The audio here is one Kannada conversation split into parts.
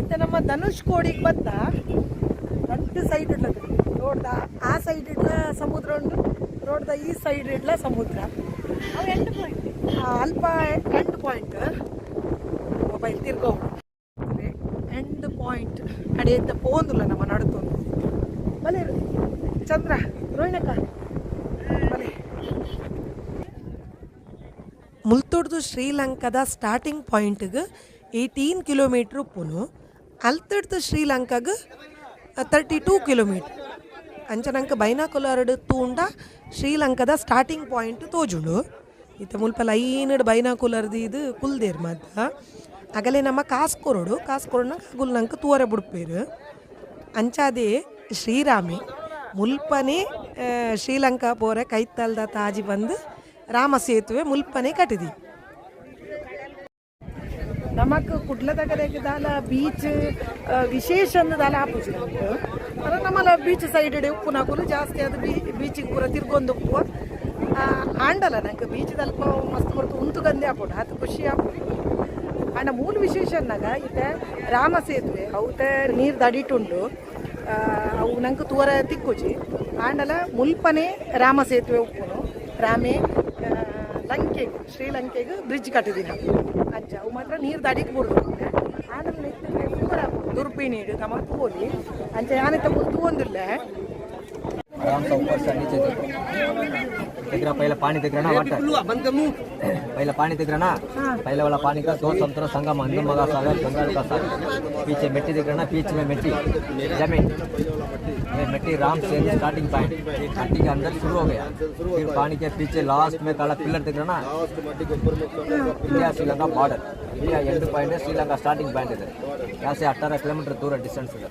ಇತ್ತ ನಮ್ಮ ಧನುಷ್ ಕೋಡಿಗೆ ಬತ್ತ రెండు ಸೈಡ್ ಇಡ್ಲದು ರೋಡ್ದ ಆ ಸೈಡ್ ಇಡ್ಲ ಸಮುದ್ರ ಉಂಟು. ರೋಡ್ದ ಈ ಸೈಡ್ ಇಡ್ಲ ಸಮುದ್ರ. ಅಲ್ಪ ಎಂಡ್ ಪಾಯಿಂಟ್ ಮೊಬೈಲ್ ತಿರ್ಗೋ ಎಂಡ್ ಪಾಯಿಂಟ್ ಅಡೆ ಅಂತ ಪೋಂದುಲ್ಲ ನಮ್ಮ ನಡುತ್ತೊಂದು. ಬಲೆ ಚಂದ್ರ, ರೋಹಿಣಕ್ಕ. ಬಲೆ ಮುಲ್ತೊಡ್ದು ಶ್ರೀಲಂಕಾದ ಸ್ಟಾರ್ಟಿಂಗ್ ಪಾಯಿಂಟ್ಗೆ ಏಯ್ಟೀನ್ ಕಿಲೋಮೀಟ್ರ್ ಉಪ್ಪುನು ಅಲ್ತಡ್ದು ಶ್ರೀಲಂಕಾಗ ತರ್ಟಿ ಟೂ ಕಿಲೋಮೀಟರ್ ಅಂಚನಂಕ ಬೈನಾಕುಲರ್ಡ್ ತೂಂಡ ಶ್ರೀಲಂಕಾದ ಸ್ಟಾರ್ಟಿಂಗ್ ಪಾಯಿಂಟ್ ತೋಜುಂಡು ಇತ್ತ ಮುಲ್ಪ ಲೈನಡ್ ಬೈನಾಕುಲರ್ದು ಇದು ಕುಲ್ದೇರ್ ಮದ್ದ ಆಗಲೇ ನಮ್ಮ ಕಾಸ್ಕೊರೋಡು. ಕಾಸ್ಕೊರೋಡ್ನ ಗುಲ್ನಂಕ ತೂವರೆ ಬುಡ್ಪೇರು ಅಂಚಾದೇ ಶ್ರೀರಾಮಿ. ಮುಲ್ಪನೆ ಶ್ರೀಲಂಕಾ ಪೋರೆ ಕೈತಲ್ದ ತಾಜಿ ಬಂದು ರಾಮ ಸೇತುವೆ ಮುಲ್ಪನೆ ಕಟ್ಟಿದಿ. ನಮಕ್ ಕುಡ್ಲದಗರೆಗೆ ದಾಲ ಬೀಚ್ ವಿಶೇಷ ದಾಲ ಆಪುಜಿ ಅದ್ರ ನಮ್ಮಲ್ಲ ಬೀಚ್ ಸೈಡ್ ಉಪ್ಪು ನಾಕುಲು ಜಾಸ್ತಿ ಅದು ಬೀ ಬೀಚಿಗೆ ಪೂರ ತಿರ್ಗೊಂದು ಉಪ್ಪು. ಆ, ಆಂಡಲ ನಂಗೆ ಬೀಚ್ ಅಲ್ಪ ಮಸ್ತ್ ಬರ್ತು ಉಂತು ಗಂದೆ ಆಪುಡು ಅದು ಖುಷಿ ಆಪುಡು ಆಂಡ ಮೂಲ ವಿಶೇಷ ಅನ್ನಗ ಇತ್ತ ರಾಮ ಸೇತುವೆ ಅವತ ನೀರು ದಡಿಟುಂಡು. ಅವು ನಂಗೆ ತೂರ ತಿಕ್ಕುಜಿ. ಆಂಡಲ ಮುಲ್ಪನೆ ರಾಮ ಸೇತುವೆ ಉಪ್ಪುನು. ರಾಮೆ ಲಂಕೆಗೆ, ಶ್ರೀಲಂಕೆಗೆ ಬ್ರಿಡ್ಜ್ ಕಟ್ಟಿದಿನ ಅಜ್ಜ, ಅವು ಮಾತ್ರ ನೀರು ದಡಿಗೆ ಬಿಡ್ದು ಆದ್ರೆ ನೆತ್ತಿದ್ರೆ ಹಿಡಿದು ತಮ್ಮ ತೋಲಿ ಅಂಚ ಯಾನೆತ್ತ ತೂ ಒಂದಿಲ್ಲ आराम से ऊपर से नीचे देखो। देख रहा पहले पानी देख रहा ना वाटर? पहले पानी देख रहा ना? पहले वाला पानी का दो समुद्र संगम अंदर मगा सागर गंगा का सागर। पीछे मिट्टी देख रहा ना बीच में मिट्टी। ज़मीन। ये मिट्टी राम से स्टार्टिंग पॉइंट मिट्टी के अंदर शुरू हो गया। फिर पानी के पीछे लास्ट में काला पिलर दिख रहा ना? India Sri Lanka border India end point है श्रीलंका स्टार्टिंग पॉइंट इधर। यहाँ से अठारह किलोमीटर दूर है डिस्टेंस इधर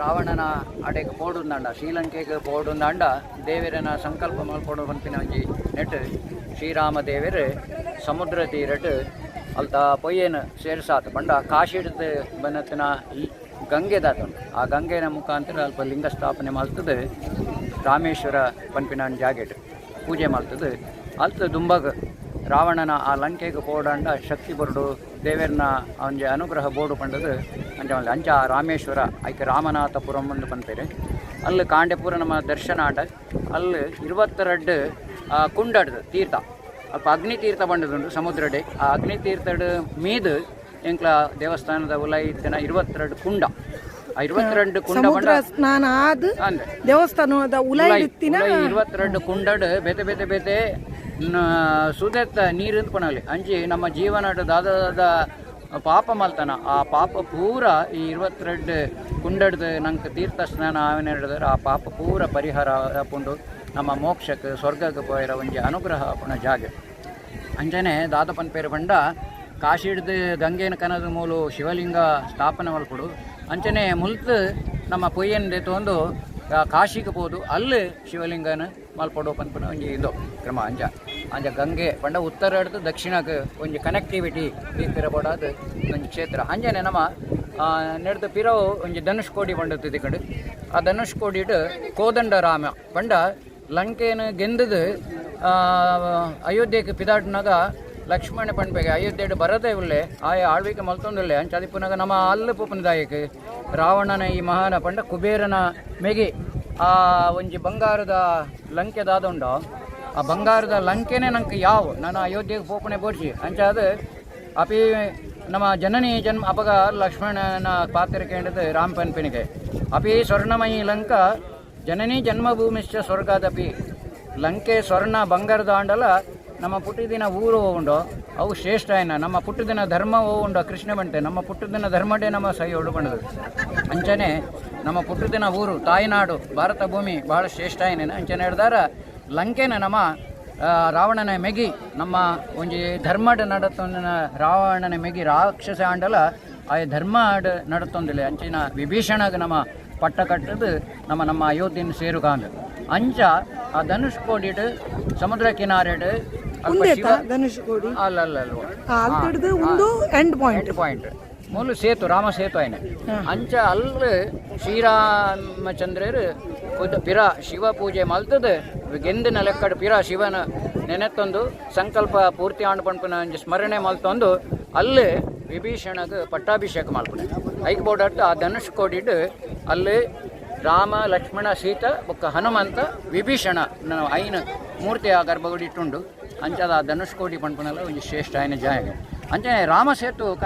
ರಾವಣನ ಅಡೆಗೆ ಪೋಡುಂದಂಡ ಶ್ರೀಲಂಕೆಗೆ ಪೋಡುಂದಂಡ ದೇವರನ ಸಂಕಲ್ಪ ಮಲ್ಪೋಡು ಬಂತಿನ ಒಂಜಿ ನೆಟ್ ಶ್ರೀರಾಮ ದೇವರು ಸಮುದ್ರ ತೀರಟ್ ಅಲ್ತ ಪೊಯ್ಯೇನು ಸೇರ್ಸಾತ್ ಪಂಡ ಕಾಶಿಡ್ದು ಬನ್ನತ್ತಿನ ಗಂಗೆ ದಾತುಂಡು ಆ ಗಂಗೆನ ಮುಖಾಂತರ ಅಲ್ಪ ಲಿಂಗ ಸ್ಥಾಪನೆ ಮಾಡ್ತದೆ ರಾಮೇಶ್ವರ ಪಂಪಿನ ಜಾಗೆಟ್ ಪೂಜೆ ಮಾಡ್ತದೆ. ಅಲ್ತ ದುಂಬಗ್ ರಾವಣನ ಆ ಲಂಕೆಗೆ ಪೋಡಂಡ ಶಕ್ತಿ ಬರಡು ದೇವೇರ್ನ ಅವನಿಗೆ ಅನುಗ್ರಹ ಬೋಡು ಪಂಡದು. ಅಂಜ ಅಂಚ ರಾಮೇಶ್ವರ ಐಕೆ ರಾಮನಾಥಪುರಂ ಅಂದು ಪಂಪೇರು ಅಲ್ಲಿ ಕಾಂಡೆಪುರ ನಮ್ಮ ದರ್ಶನ ಆಟ. ಅಲ್ಲಿ ಇರುವತ್ತೆರಡು ಕುಂಡಡ್ದು ತೀರ್ಥ. ಅಲ್ಪ ಅಗ್ನಿ ತೀರ್ಥ ಬಂಡದುಂಡು ಸಮುದ್ರಡೆ ಆ ಅಗ್ನಿ ತೀರ್ಥಡ್ ಮೀದು ಎಂಕ್ಲ ದೇವಸ್ಥಾನದ ಉಲೈತಿನ ಇರುವತ್ತೆರಡು ಕುಂಡ. ಆ ಇರುವತ್ತೆರಡು ಕುಂಡ ಸ್ನಾನ ಆದ ದೇವಸ್ಥಾನದ ಉಲೈ ಇರುವತ್ತೆರಡು ಕುಂಡಡ್ ಬೇತೆ ಬೇತೆ ಬೇತೆ ಸುದೆತ್ತ ನೀರು ಪಣಲಿ ಅಂಜಿ ನಮ್ಮ ಜೀವನದ ದಾದ ಪಾಪ ಮಲ್ತನ. ಆ ಪಾಪ ಪೂರ ಈ ಇರುವತ್ತೆರಡು ಕುಂಡಡ್ದು ನಂಗೆ ತೀರ್ಥ ಸ್ನಾನ ಆವನ ಹಿಡಿದ್ರೆ ಆ ಪಾಪ ಪೂರ ಪರಿಹಾರ ಹಾಕೊಂಡು ನಮ್ಮ ಮೋಕ್ಷಕ್ಕೆ, ಸ್ವರ್ಗಕ್ಕೆ ಪೋಯಿರ ಒಂಜಿ ಅನುಗ್ರಹ ಪುಣ ಜಾಗ. ಅಂಜನೆ ದಾದಪನ್ ಪೇರು ಬಂಡ ಕಾಶಿಡ್ದು ಗಂಗೆನ ಕನದ ಮೂಲು ಶಿವಲಿಂಗ ಸ್ಥಾಪನೆ ಮಲ್ಪಡು ಅಂಚನೆ ಮುಲ್ತು ನಮ್ಮ ಪೊಯ್ಯನ ತೊಂದು ಕಾಶಿಗೆ ಹೋದು ಅಲ್ಲಿ ಶಿವಲಿಂಗನ ಮಲ್ಪಡು ಪನ್ಪನ ಒಂಜಿ ಇದು ಕ್ರಮ ಅಂಜ. ಅಂಜ ಗಂಗೆ ಪಂಡ ಉತ್ತರ ಹಿಡಿದು ದಕ್ಷಿಣಕ್ಕೆ ಒಂಜಿ ಕನೆಕ್ಟಿವಿಟಿ ತೀರ್ಪಿರಬೋಡಾದ ಒಂಜಿ ಕ್ಷೇತ್ರ. ಅಂಜನೆ ನಮ್ಮ ನಡೆದ ಪಿರವು ಒಂಜಿ ಧನುಷ್ಕೋಡಿ ಪಂಡ ತಿದ್ಕೊಂಡು ಆ ಧನುಷ್ಕೋಡಿಡ್ ಕೋದಂಡ ರಾಮ ಪಂಡ ಲಂಕೆಯನ್ನು ಗೆಂದದು ಅಯೋಧ್ಯೆಗೆ ಪಿದಾಟ್ನಾಗ ಲಕ್ಷ್ಮಣ ಪಣ್ಪೆಗೆ ಅಯೋಧ್ಯೆಡ್ ಬರದೇ ಉಳ್ಳೆ ಆಯ ಆಳ್ವಿಕೆ ಮಲ್ತೊಂದುಲ್ಲೆ, ಅಂಚ ಅದಿಪ್ಪುನಾಗ ನಮ್ಮ ಅಲ್ಲ ಪುಪ್ಪನದಾಯಕ್ ರಾವಣನ ಈ ಮಹಾನ ಪಂಡ ಕುಬೇರನ ಮೆಗೆ, ಆ, ಒಂಜಿ ಬಂಗಾರದ ಲಂಕೆದಾದ ದಾದುಂಡೋ ಆ ಬಂಗಾರದ ಲಂಕೆನೇ ನಂಗೆ ಯಾವ? ನಾನು ಅಯೋಧ್ಯೆಗೆ ಪೋಪಣೆ ಬೋಡಿಸಿ. ಅಂಚ ಅದು ಅಪಿ ನಮ್ಮ ಜನನಿ ಜನ್ಮ ಅಪಗ ಲಕ್ಷ್ಮಣನ ಪಾತ್ರ ಕೇಂದ್ರದ ರಾಮ ಪನ್ಪಿನಿಗೆ ಅಪಿ ಸ್ವರ್ಣಮಯಿ ಲಂಕ, ಜನನಿ ಜನ್ಮಭೂಮಿಶ್ಚ ಸ್ವರ್ಗದಪಿ. ಲಂಕೆ ಸ್ವರ್ಣ ಬಂಗಾರದ ಆಂಡಲ ನಮ್ಮ ಪುಟ್ಟಿದಿನ ಊರು ಉಂಡು, ಅವು ಶ್ರೇಷ್ಠ ಏನ ನಮ್ಮ ಪುಟ್ಟದಿನ ಧರ್ಮ ಉಂಡು, ಕೃಷ್ಣ ಬಂಟೆ ನಮ್ಮ ಪುಟ್ಟದಿನ ಧರ್ಮಡೆ ನಮ್ಮ ಸೈ ಒಡುಬಣ್ಣದು ಅಂಚನೆ ನಮ್ಮ ಪುಟ್ಟದಿನ ಊರು ತಾಯಿನಾಡು, ಭಾರತ ಭೂಮಿ ಬಹಳ ಶ್ರೇಷ್ಠ ಏನೇನು ಅಂಚನೆ ಹಿಡ್ದಾರ ಲಂಕೆನ ನಮ್ಮ ರಾವಣನ ಮೆಗಿ ನಮ್ಮ ಒಂಜಿ ಧರ್ಮಡ್ ನಡತೊಂದಿನ ರಾವಣನ ಮೆಗಿ ರಾಕ್ಷಸ ಆಂಡಲ ಆ ಧರ್ಮ ನಡತೊಂದಿಲ್ಲ ಅಂಚಿನ ವಿಭೀಷಣಗ ನಮ್ಮ ಪಟ್ಟ ಕಟ್ಟದು ನಮ್ಮ ನಮ್ಮ ಅಯೋಧ್ಯನ ಸೇರುಗಾಂದು. ಅಂಚ ಆ ಧನುಷ್ ಕೋಡಿಡ್ ಸಮುದ್ರ ಕಿನಾರೆಡ್ ಅಲ್ಲ ಅಲ್ಲ ಅಲ್ಲಿ ಪಾಯಿಂಟ್ ಮೂಲ ಸೇತು ರಾಮ ಸೇತು ಆಯ್ನ. ಅಂಚ ಅಲ್ಲ ಶ್ರೀರಾಮಚಂದ್ರರು ಪಿರ ಶಿವ ಪೂಜೆ ಮಲ್ತದ. ಗೆಂದಿನ ಲೆಕ್ಕಡ ಪಿರ ಶಿವನ ನೆನೆತ್ತೊಂದು ಸಂಕಲ್ಪ ಪೂರ್ತಿ ಆಂಡ್ ಪಂಪನ ಒಂಜಿ ಸ್ಮರಣೆ ಮಲ್ತೊಂದು ಅಲ್ಲಿ ವಿಭೀಷಣಗ ಪಟ್ಟಾಭಿಷೇಕ ಮಾಡ್ಪಣೆ ಐಕ್ ಬೋರ್ಡ್ ಆ ಧನುಷ್ ಕೋಡಿಡ್ ಅಲ್ಲಿ ರಾಮ ಲಕ್ಷ್ಮಣ ಸೀತ ಬೊಕ್ಕ ಹನುಮಂತ ವಿಭೀಷಣ ನಾವು ಐನ ಮೂರ್ತಿ ಆ ಗರ್ಭಗುಡಿ ಇಟ್ಟುಂಡು. ಅಂಚದ ಆ ಧನುಷ್ ಕೋಡಿ ಪಂಪನಲ್ಲ ಒಂಜಿ ಶ್ರೇಷ್ಠ ಆಯ್ನ ಜಾಯ ಅಂಚನೆ ರಾಮ ಸೇತು ಕ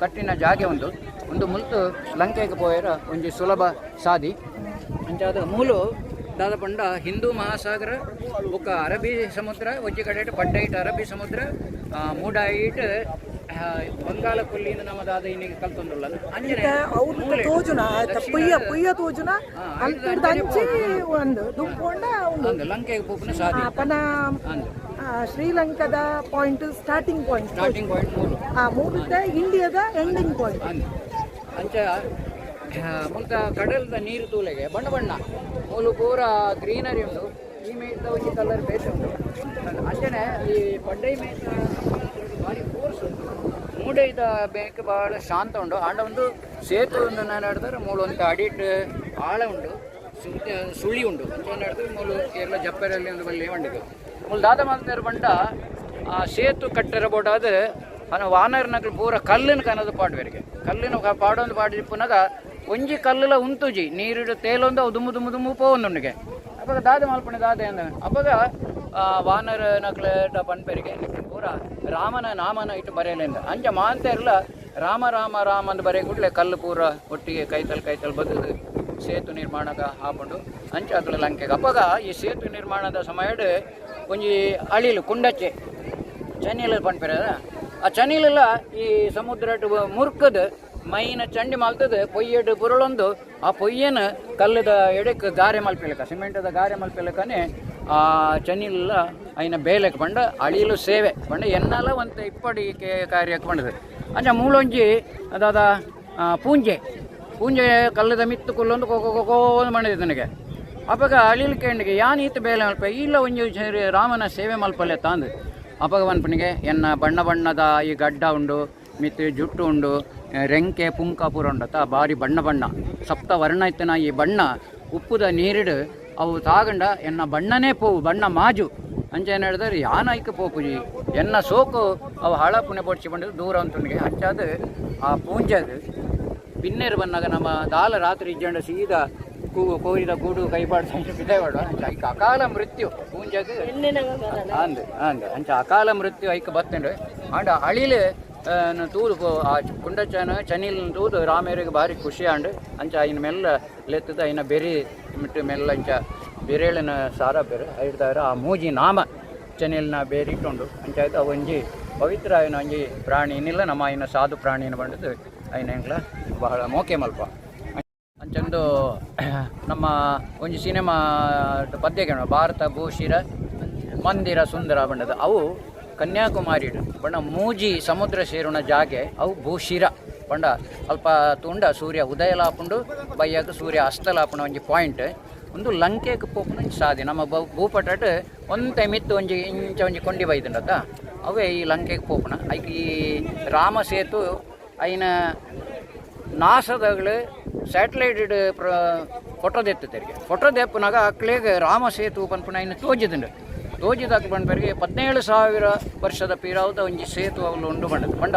ಕಟ್ಟಿನ ಜಾಗೆ ಒಂದು ಒಂದು ಮುಲ್ತು ಲಂಕೆಗೆ ಪೋಯರ ಒಂಜಿ ಸುಲಭ ಸಾದಿ ಅಂಚಾದ ಮೂಲು ದಾದ ಪಂಡ ಹಿಂದೂ ಮಹಾಸಾಗರ, ಬೊಕ್ಕ ಅರಬ್ಬಿ ಸಮುದ್ರ ಒಂಜಿ ಕಡೆ ಪಡ್ಡೈಟ್ ಅರಬ್ಬಿ ಸಮುದ್ರ ಮೂಡಾಯಿಟ್ ಆ, ಬಂಗಾಳ ಕೊಲ್ಲಿನ ನಮ್ಮದಾದ ಇನ್ನಿಗೆ ಕಲ್ತೊಂದುಲ್ಲ. ಅಂಜನೆ ಅವ್ರು ತೋಜುನ ಪುಯ್ಯ ಪುಯ್ಯ ತೋಜುನ? ಅಂತ ಅಂಚಿ ಒಂದು ದುಂಪೊಂಡ ಒಂದು. ಲಂಕೆಗೆ ಪೋಪುನ ಸಾದಿ ಅಪನ ಶ್ರೀಲಂಕಾದ point starting point starting point ಮೂರು. ಆ ಮೂಗಿದ್ದ ಇಂಡಿಯಾದ ಎಂಡಿಂಗ್ ಪಾಯಿಂಟ್ ಅಂಚ ಮುಲ್ತ ಕಡಲದ ನೀರು ತೂಲೆಗೆ ಬಣ್ಣ ಬಣ್ಣ. ಮೂಲು ಪೂರ ಗ್ರೀನರಿ ಉಂಡು ಈ ಮೇಯ್ತ ಒಂಜಿ ಕಲರ್ ಬೇಸ್ ಉಂಟು. ಅಂಚನೆ ಈ ಫೋರ್ಸ್ ಉಂಟು ಮೂಡೈದ ಬೇಕ್ ಭಾಳ ಶಾಂತ ಉಂಡು ಆಂಡ ಒಂದು ಸೇತು ಒಂದು ನಾನು ಹೇಳಿದ್ರೆ ಮೂಲು ಒಂದು ಅಡಿಟ್ ಆಳ ಉಂಡು ಸುಳಿ ಉಂಡು ಒಂದು ಹೇಳಿದ್ರೆ ಮೂಲು ಎಲ್ಲ ಜಪ್ಪರಲ್ಲಿ ಒಂದು ಬಲ್ಲಿ ಬಂಡಿದ್ದು ಮೂಲು ದಾದ ಮಾಲ್ತಾರ ಬಂಡ ಆ ಸೇತು ಕಟ್ಟರ ಬೋಡಾದ ಅನ ವಾನರ್ ನಗಲು ಪೂರ ಕಲ್ಲಿನ ಕನದ ಪಾಡ್ವೆರಿಗೆ ಕಲ್ಲಿನ ಪಾಡೊಂದು ಪಾಡಿ ಪುನಗ ಒಂಜಿ ಕಲ್ಲುಲ ಉಂತುಜಿ. ನೀರಿಡು ತೇಲೊಂದು ಅವು ದುಮ್ಮು ದುಮ್ಮು ದುಮ್ಮು ಪೋವೊಂದುಂಡಿಗೆ ಅವಾಗ ದಾದೆ ಮಾಲ್ಪಣೆ ದಾದೆ ಅಂದ ಅವಾಗ ವಾನರ್ ನಕಲ ಪನ್ಪೆರಿಗೆ ಪೂರ ರಾಮನ ನಾಮನ ಇಟ್ಟು ಬರೆಯಲಿಂದ. ಅಂಜ ಮಾಂತ ಇರಲ್ಲ ರಾಮ ರಾಮ ರಾಮ ಅಂತ ಬರೆಯ ಕೂಡಲೇ ಕಲ್ಲು ಪೂರ ಒಟ್ಟಿಗೆ ಕೈತಲ್ ಕೈತಲ್ ಬದಲು ಸೇತು ನಿರ್ಮಾಣಗ ಹಾಕೊಂಡು ಅಂಚ ಅದ್ರ ಲಂಕೆಗೆ. ಅಪ್ಪಾಗ ಈ ಸೇತು ನಿರ್ಮಾಣದ ಸಮಯಡ್ ಒಂಜಿ ಅಳಿಲು, ಕುಂಡಚ್ಚೆ ಚನಿಲ ಪಂಪಿರ ಆ ಚನಿಲೆಲ್ಲ ಈ ಸಮುದ್ರ ಮುರ್ಕದ ಮೈನ ಚಂಡಿ ಮಲ್ತದ ಪೊಯ್ಯಡ್ ಬುರಳೊಂದು ಆ ಪೊಯ್ಯನ ಕಲ್ಲದ ಎಡೆಕ್ ಗಾರೆ ಮಲ್ಪಿಲಕ, ಸಿಮೆಂಟದ ಗಾರೆ ಮಲ್ಪಿಲಕನೆ ಆ ಚನಿಲೆಲ್ಲ ಐನ ಬೇಲೆಕ್ ಬಂಡ ಅಳಿಲು ಸೇವೆ ಪಂಡ ಎನ್ನಲ ಒಂದು ಇಪ್ಪಡಿ ಕೆ- ಕಾರ್ಯಕ್ಕೆ ಬಂಡದು ಅಂಚ ಮೂಲೊಂಜಿ ಅದಾದ ಪೂಂಜೆ. ಪೂಂಜೆ ಕಲ್ಲದ ಮಿತ್ತು ಕುಲ್ಲೊಂದು ಕೊಕೊ ಕೊಕೋ ಮಾಡಿದೆ ನನಗೆ. ಅವಾಗ ಅಳಿಲು ಕೇಂಡಿಗೆ ಯಾನ್ ಈತ ಬೇಲೆ ಮಲ್ಪ? ಇಲ್ಲ ಒಂಜಿ ರಾಮನ ಸೇವೆ ಮಲ್ಪಲ್ಲೆ ತಾಂದು. ಅಪಗ ಮನ್ಪನಿಗೆ ಎನ್ನ ಬಣ್ಣ ಬಣ್ಣದ ಈ ಗಡ್ಡ ಉಂಡು, ಮಿತ್ತು ಜುಟ್ಟು ಉಂಡು ರೆಂಕೆ, ಪುಂಕಾಪುರ ಪೂರ ಭಾರಿ ಬಣ್ಣ ಬಣ್ಣ. ಸಪ್ತ ವರ್ಣ ಇತ್ತನ ಈ ಬಣ್ಣ ಉಪ್ಪುದ ನೀರಿಡು ಅವು ತಾಗಂಡ, ಎನ್ನ ಬಣ್ಣನೇ ಪೋವು ಬಣ್ಣ ಮಾಜು. ಅಂಚೆ ಅಂಚೇನು ಹೇಳಿದ್ರೆ ಯಾನ ಐಕ ಪೋಪುಜಿ ಎನ್ನ ಸೋಕು ಅವು ಹಳ ಪುಣ್ಯ ಪೊಡ್ಚಿ ಬಂದು ದೂರ ಅಂತನಿಗೆ ಹಚ್ಚಾದ. ಆ ಪೂಂಜದು ಪಿನ್ನೇರು ಬಂದಾಗ ನಮ್ಮ ದಾಲ ರಾತ್ರಿ ಇಜ್ಜಂಡ ಸೀದಾ ಕೂ, ಕೋರಿದ ಗೂಡು ಕೈಪಾಡ್ದ ಅಂಚ ಐಕ ಅಕಾಲ ಮೃತ್ಯು ಪೂಂಜಗ್ ಅಂದ್ ಅಂದ್. ಅಂಚ ಅಕಾಲ ಮೃತ್ಯು ಐಕ ಬತ್ತಂಡು ಆಂಡ ಅಳಿಲೆ ತೂದು ಪೋ- ಆ ಕುಂಡಚನ ಚನಿಲ್ ತೂದು ರಾಮೇರಿಗೆ ಭಾರಿ ಖುಷಿ ಆಂಡ್ ಅಂಚ ಐನ ಮೆಲ್ಲ ಲೆತ್ತದ ಐನ ಬೆರಿ ಮಿಟ್ಟು ಮೆಲ್ಲ ಅಂಚ ಬೆರೇಳಿನ ಸಾರ ಬೇರೆ, ಐಡ್ದಾರ ಆ ಮೂಜಿ ನಾಮ ಚನಿಲ್ನ ಬೇರಿಟ್ಟುಂಡು ಅಂಚಾಯ್ತು ಆ ಒಂಜಿ ಪವಿತ್ರ ಆಯ್ನ ಒಂಜಿ ಪ್ರಾಣಿ ಏನಿಲ್ಲ ನಮ್ಮ ಆಯ್ನ ಸಾಧು ಪ್ರಾಣಿನ ಬಂಡದು ಆಯ್ನ ಹೆಂಗ್ಲ? ಬಹಳ ಮೋಕೆ ಮಲ್ಪ. ಅಂಚಂದು ನಮ್ಮ ಒಂಜಿ ಸಿನಿಮಾ ಪದ್ಯಗಳು ಭಾರತ ಭೂಷಿರ ಮಂದಿರ, ಸುಂದರ ಬಂಡದು ಅವು ಕನ್ಯಾಕುಮಾರಿ ಬಣ್ಣ ಮೂಜಿ ಸಮುದ್ರ ಸೇರುಣ ಜಾಗೆ, ಅವು ಭೂಶಿರ. ಪಂಡ ಅಲ್ಪ ತುಂಡ ಸೂರ್ಯ ಉದಯ ಲಾಪುಂಡು ಬಯ್ಯಾಗ ಸೂರ್ಯ ಅಸ್ತಲಾಪುಣ ಒಂಜಿ ಪಾಯಿಂಟ್. ಒಂದು ಲಂಕೆಗೆ ಪೋಪುನ ಸಾಧಿ ನಮ್ಮ ಬ ಭೂಪಟಟ್ ಒಂತೆ ಮಿತ್ತು ಒಂಜಿ ಇಂಚ ಒಂಜಿ ಕೊಂಡಿ ಬೈದಂಡತ. ಅವೇ ಈ ಲಂಕೆಗೆ ಪೋಪುನ. ಐಕ್ ಈ ರಾಮ ಸೇತು ಐನ ನಾಸದಗಳು ಸ್ಯಾಟಲೈಟ್ ಪ್ರ, ಫೋಟೋ ತೆತ್ತರಿಗೆ ಫೋಟೋ ತೆಪ್ಪನಾಗ ಅಕ್ಲೇಗೆ ರಾಮ ಸೇತು ಪನ್ಪುನ ಇನ್ನು ತೋಜಿದಂಡು. ತೋಜಿದಾಗ ಬಂದ್ಬರಿಗೆ ಪದಿನೇಳು ಸಾವಿರ ವರ್ಷದ ಪೀರಾವುದ ಒಂಜಿ ಸೇತು ಅವಳು ಉಂಡು ಬಂಡದು ಬಂಡ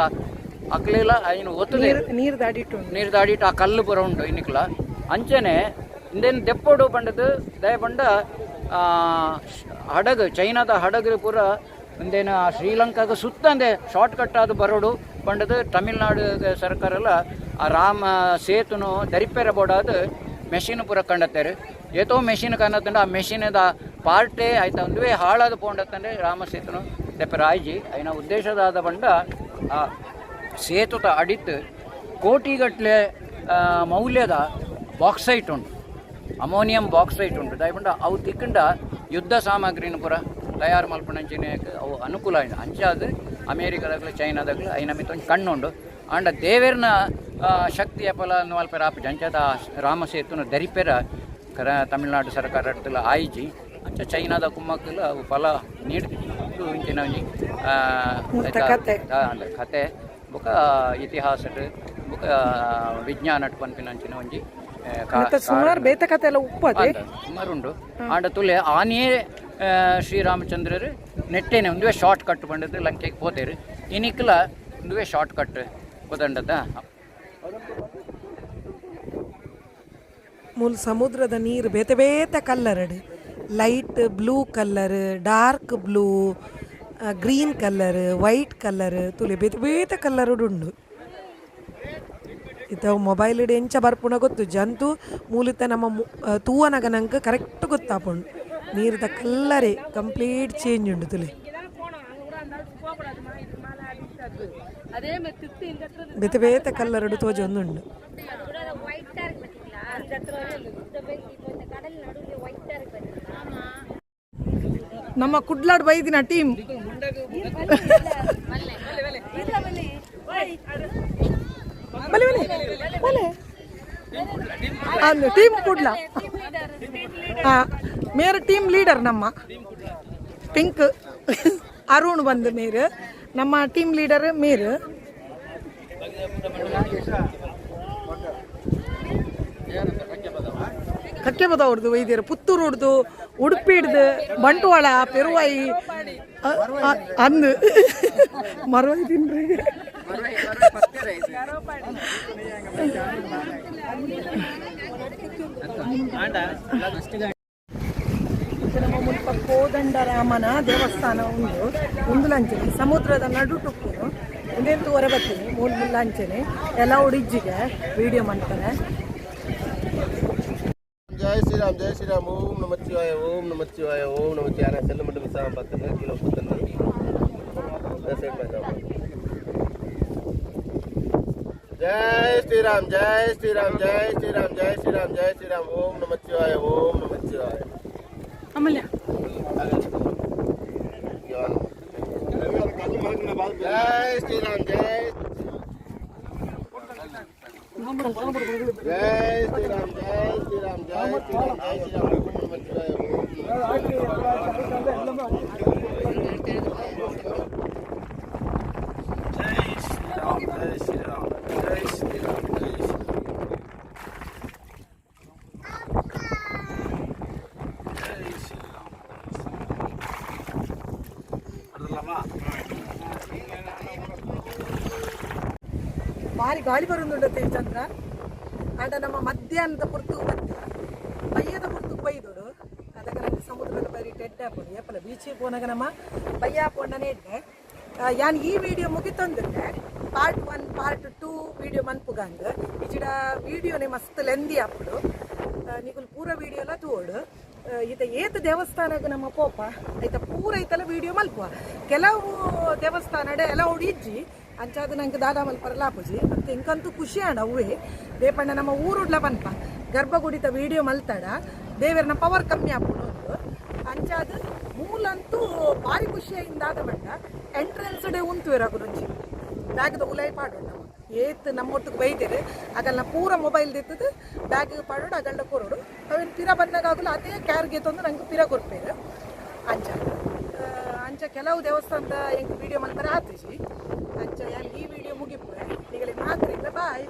ಅಕ್ಲೆಲ್ಲ ಐನು ಒತ್ತುದೇ ನೀರು ದಾಡಿಟ್ಟು ನೀರು ದಾಡಿಟ್ಟು ಆ ಕಲ್ಲು ಪುರ ಉಂಟು ಇನ್ನಿಕ್ಲ. ಅಂಚನೆ ಇಂದೇನು ದೆಪ್ಪೋಡು ಬಂಡದು ದಯ ಬಂಡ ಹಡಗು ಚೈನಾದ ಹಡಗು ಪೂರ ಇಂದೇನು ಆ ಶ್ರೀಲಂಕಾಗ ಸುತ್ತಂದೆ ಶಾರ್ಟ್ ಕಟ್ ಆದ ಬರೋಡು ಬಂಡದು ತಮಿಳ್ನಾಡು ಸರ್ಕಾರ ಎಲ್ಲ ಆ ರಾಮ ಸೇತುನು ದರಿಪೇರ ಬೋಡಾದ ಮೆಷಿನ್ ಪೂರ ಕಂಡತ್ತೇರಿ. ಏತೋ ಮೆಷಿನ್ ಕಂಡತ್ತಂಡ ಆ ಮೆಷಿನದ ಪಾರ್ಟೇ ಆಯ್ತಾ ಒಂದುವೇ ಹಾಳಾದ ಪೋಂಡತ್ತಂಡೆ ರಾಮ ಸೇತುನು ದೆಪ್ಪರ ಆಯ್ಜಿ ಐನ ಉದ್ದೇಶದಾದ ಬಂಡ ಆ ಸೇತುದ ಅಡಿತ್ ಕೋಟಿಗಟ್ಟಲೆ ಮೌಲ್ಯದ ಬಾಕ್ಸೈಟ್ ಉಂಟು. ಅಮೋನಿಯಂ ಬಾಕ್ಸೈಟ್ ಉಂಟು. ದಯಪಂಡ ಅವು ತಿಕ್ಕಂಡ ಯುದ್ಧ ಸಾಮಗ್ರಿನ ಪೂರ ತಯಾರು ಮಲ್ಪಣಂಚಿನ ಅವು ಅನುಕೂಲ ಆಯ್ತು. ಅಂಚಾದ ಅಮೇರಿಕದಾಗಲಿ ಚೈನಾದಾಗಲಿ ಐನ ಮಿತ್ತ ಒಂದು ಕಣ್ಣುಂಡು. ಅಂಡ ದೇವೇರ್ನ ಶಕ್ತಿ ಶಕ್ತಿಯ ಫಲ ಅಲ್ಪರ ಆಪಿ ಅಂಚದ ರಾಮ ಸೇತುನ ದರಿಪೆರ ಕರ ತಮಿಳುನಾಡು ಸರ್ಕಾರ ಆಯ್ಜಿ. ಅಂಚ ಚೈನಾದ ಕುಮ್ಮಕ್ಕಲ ಅವು ಫಲ ನೀಡ್ತಿ ಇಂಚಿನ ಕತೆ. ಬೊಕ ಇತಿಹಾಸ ಬೊಕ ವಿಜ್ಞಾನ ಪನ್ಪಿನಂಚಿನ ಒಂಜಿ ಸುಮಾರು ಬೇತ ಕತೆ ಎಲ್ಲ ಉಪ್ಪದೆ ಸುಮಾರುಂಡು. ಆಂಡ ತುಲೆ ಆನೆಯೇ ಶ್ರೀರಾಮಚಂದ್ರರು ನೆಟ್ಟೇನೆ ಒಂದುವೇ ಶಾರ್ಟ್ ಕಟ್ ಬಂಡದ್ದು ಲಂಕೆಗೆ ಹೋದೇರು. ಇನಿಕ್ಲ ಒಂದುವೇ ಶಾರ್ಟ್ ಕಟ್ ಹೋದಂಡದ. ಮೂಲ ಸಮುದ್ರದ ನೀರು ಬೇತೆ ಬೇತೆ colour light blue colour dark blue green colour white colour ತುಲೆ ಬೇತೆ ಬೇತ ಕಲ್ಲರ್ ಉಂಡು ಇತ್ತ ಮೊಬೈಲ್ ಇಡು ಎಂಚ ಬರ್ಪುಣ ಗೊತ್ತು, ಜಂತು ಮೂಲತ ನಮ್ಮ ತೂವನಗ ನಂಗೆ ಕರೆಕ್ಟ್ ಗೊತ್ತಾಪುಂಡು. ನೀರ್ದ ಕಲ್ಲರೇ ಕಂಪ್ಲೀಟ್ ಚೇಂಜ್ ಉಂಡು ತುಲೆ. ಬೇತೆ ಬೇತೆ ಕಲ್ಲರಡು ತೋಜೊಂದುಂಡು ವೈಟ್ ನಮ್ಮ ಕುಡ್ಲಾಡ್ ಬೈದಿನ ಟೀಮ್. ಬಲೆ ಟೀಮ್ ಕುಡ್ಲ. ಮೇರ ಟೀಮ್ ಲೀಡರ್ ನಮ್ಮ. ಪಿಂಕ್, ಅರುಣ್ ಬಂದು ಮೇರು. ನಮ್ಮ ಟೀಮ್ ಲೀಡರ್ ಮೇರು. ಕಕ್ಕೆಬದ ಹೊಡ್ದು ವೈದ್ಯರು. ಪುತ್ತೂರು ಹೊಡ್ದು ಉಡುಪಿ ಹಿಡ್ದು ಬಂಟ್ವಾಳ ಪೆರುವಾಯಿ ಅಂದು. ಮರವಾಯಿ ತಿನ್ರಿ ಕೋದಂಡರಾಮನ ದೇವಸ್ಥಾನ ಉಂಡು ಲಂಚನೆ ಸಮುದ್ರದ ನಡು ಟುಕ್ಕು. ಇಂದೆಂತೂ ಹೊರ ಬರ್ತೀನಿ ಮೂಲ ಮುಲ್ಲಂಚನೆ. ಎಲ್ಲ ಉಡಿಜ್ಜಿಗೆ ವಿಡಿಯೋ ಮಾಡ್ತಾರೆ. जय श्री राम जय श्री राम ओम नमः शिवाय ओम नमः शिवाय ओम नमः शिवाय चल मतलब साम जय श्री राम जय श्री राम जय श्री राम जय श्री राम जय श्री राम ओम नम शिवाय ओम नमः शिवाय। जय श्री राम जय। ஜெய் ஸ்ரீராம் ஜெய் ஸ்ரீராம் ஜெய் ஸ்ரீராம். ஜெய் ஸ்ரீராம் ಭಾರಿ ಗಾಳಿ ಬರೋದುಂಡತ್ತೆ ಚಂದ್ರ. ಆಂಡ ನಮ್ಮ ಮಧ್ಯಾಹ್ನದ ಪುರ್ತು ಬತ್ತಿ ಬಯ್ಯದ ಪುರ್ತು ಬೈದೋಡು ಅದಕ್ಕೆ ಸಮುದ್ರದ ಬರಿ ಟೆಡ್ ಹಾಕೊಂಡು ಏಪಲ ಬೀಚಿಗೆ ಪೋನಾಗ ನಮ್ಮ ಬಯ್ಯ ಹಾಕೊಂಡನೇ ಇದ್ದೆ. ಯಾನ್ ಈ video ಮುಗಿತಂದ್ರೆ part one part two video ಮನ್ಪುಗಂಗ. ಈಚಿಡ ವಿಡಿಯೋನೇ ಮಸ್ತ್ ಲೆಂದಿ ಹಾಪುಡು ನಿಗುಲ್ ಪೂರ ವಿಡಿಯೋ ಎಲ್ಲ ತೋಡು. ಈತ ಏತ ದೇವಸ್ಥಾನಕ್ಕೆ ನಮ್ಮ ಪೋಪ ಆಯ್ತಾ ಪೂರ ಐತಲ್ಲ ವಿಡಿಯೋ ಮಲ್ಪುವ. ಕೆಲವು ದೇವಸ್ಥಾನ ಎಲ್ಲ ಹೊಡಿಜ್ಜಿ ಅಂಚಾದ ನಂಗೆ ದಾದಾ ಮಲ್ಪರ ಲಾಪುಜಿ ಮತ್ತೆ ಇಂಕಂತೂ ಖುಷಿ ಆಂಡ ಹೂವೆ ದೇಪಣ್ಣ ನಮ್ಮ ಊರುಡ್ಲ ಬನ್ಪ ಗರ್ಭಗುಡಿತ ವಿಡಿಯೋ ಮಲ್ತಾಡ. ದೇವರನ್ನ ಪವರ್ ಕಮ್ಮಿ ಆಗ್ಬೋದು ಒಂದು ಅಂಚಾದ ಮೂಲಂತೂ ಭಾರಿ ಖುಷಿಯಿಂದ ಆದ ಬಂಡ ಎಂಟ್ರೆನ್ಸ್ ಡೇ ಉಂತು ಬ್ಯಾಗ್ ಬ್ಯಾಗ್ದ ಉಲೈ ಪಾಡು ನಾವು ಏತ್ ನಮ್ಮೊಟ್ಟಿಗೆ ಬೈದೇರು ಆಗಲ್ಲ ಪೂರ ಮೊಬೈಲ್ ದಿತ್ತದು ಬ್ಯಾಗ್ ಪಾಡೋಡು ಅಗಲ್ಡ ಕೊರೋಡು. ಅವೇನು ಪಿರ ಬಂದಾಗಲ್ಲ ಅದೇ ಕ್ಯಾರ್ಗೆ ತಂದು ನಂಗೆ ಪಿರ ಕೊಡ್ಪೇರು ಅಂಚ. ಅಂಚ ಕೆಲವು ದೇವಸ್ಥಾನದ ಹೆಂಗೆ ವಿಡಿಯೋ ಮಾಡ್ತಾರೆ ಆತಿಸಿ ಅಂಚ ಯಾರು ಈ ವಿಡಿಯೋ ಮುಗಿಪುವೆ ಈಗಲೇ ಮಾತ್ರ ಬಾಯ್